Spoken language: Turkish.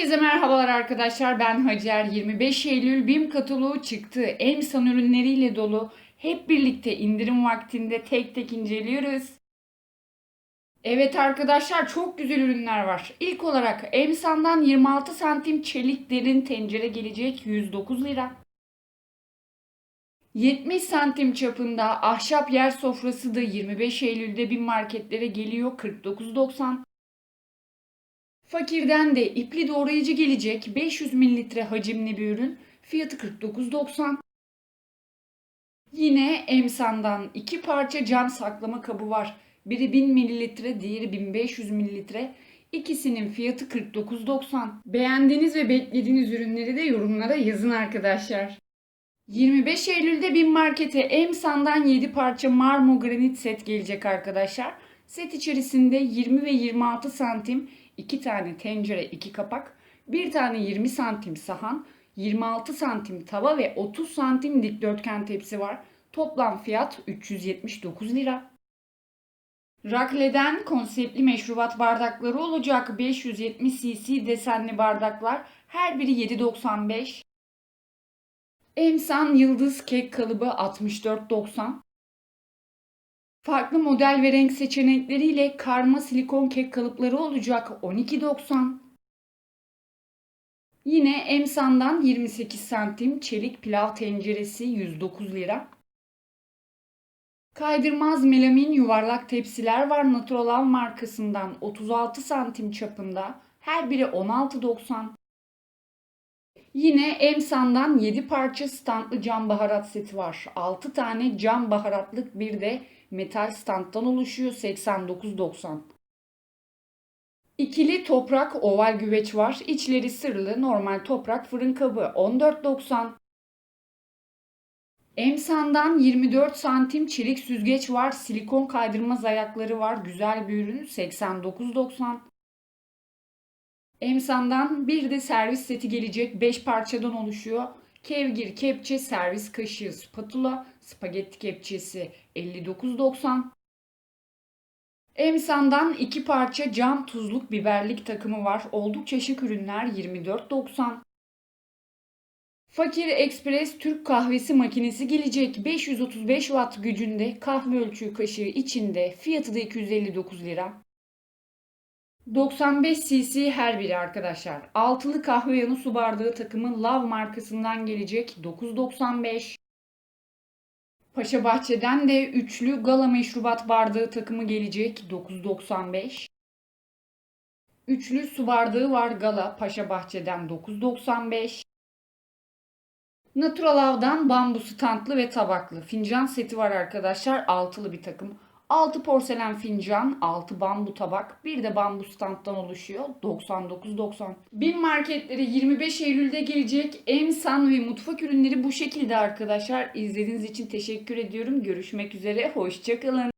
Herkese merhabalar arkadaşlar. Ben Hacer. 25 Eylül BİM kataloğu çıktı. Emsan ürünleriyle dolu. Hep birlikte indirim vaktinde tek tek inceliyoruz. Evet arkadaşlar çok güzel ürünler var. İlk olarak Emsan'dan 26 santim çelik derin tencere gelecek 109 lira. 70 santim çapında ahşap yer sofrası da 25 Eylül'de BİM marketlere geliyor 49.90. Fakirden de ipli doğrayıcı gelecek 500 mililitre hacimli bir ürün. Fiyatı 49.90. Yine Emsan'dan iki parça cam saklama kabı var. Biri 1000 mililitre, diğeri 1500 mililitre. İkisinin fiyatı 49.90. Beğendiğiniz ve beklediğiniz ürünleri de yorumlara yazın arkadaşlar. 25 Eylül'de bin markete Emsan'dan 7 parça marmo granit set gelecek arkadaşlar. Set içerisinde 20 ve 26 santim 2 tane tencere 2 kapak, 1 tane 20 santim sahan, 26 santim tava ve 30 santim dikdörtgen tepsi var. Toplam fiyat 379 lira. Rakle'den konseptli meşrubat bardakları olacak 570 cc desenli bardaklar. Her biri 7.95. Emsan Yıldız kek kalıbı 64.90. Farklı model ve renk seçenekleriyle karma silikon kek kalıpları olacak 12.90. Yine Emsan'dan 28 santim çelik pilav tenceresi 109 lira. Kaydırmaz melamin yuvarlak tepsiler var Naturalav markasından 36 santim çapında. Her biri 16.90. Yine Emsan'dan 7 parça standlı cam baharat seti var. 6 tane cam baharatlık bir de metal standtan oluşuyor 89.90. İkili toprak oval güveç var. İçleri sırlı normal toprak fırın kabı 14.90. Emsan'dan 24 santim çelik süzgeç var. Silikon kaydırmaz ayakları var. Güzel bir ürün 89.90. Emsan'dan bir de servis seti gelecek. 5 parçadan oluşuyor. Kevgir, kepçe, servis kaşığı, spatula, spagetti kepçesi 59.90. Emsan'dan iki parça cam tuzluk biberlik takımı var. Oldukça şık ürünler 24.90. Fakir Express Türk kahvesi makinesi gelecek. 535 watt gücünde kahve ölçüğü kaşığı içinde. Fiyatı da 259 lira. 95 cc her biri arkadaşlar. Altılı kahve yanı su bardağı takımı Love markasından gelecek 9.95. Paşa Bahçe'den de üçlü gala meşrubat bardağı takımı gelecek 9.95. Üçlü su bardağı var gala Paşa Bahçe'den 9.95. Naturalav'dan bambu standlı ve tabaklı fincan seti var arkadaşlar. Altılı bir takım. 6 porselen fincan, 6 bambu tabak, bir de bambu standtan oluşuyor. 99.90. Bin marketleri 25 Eylül'de gelecek. Emsan ve mutfak ürünleri bu şekilde arkadaşlar. İzlediğiniz için teşekkür ediyorum. Görüşmek üzere. Hoşçakalın.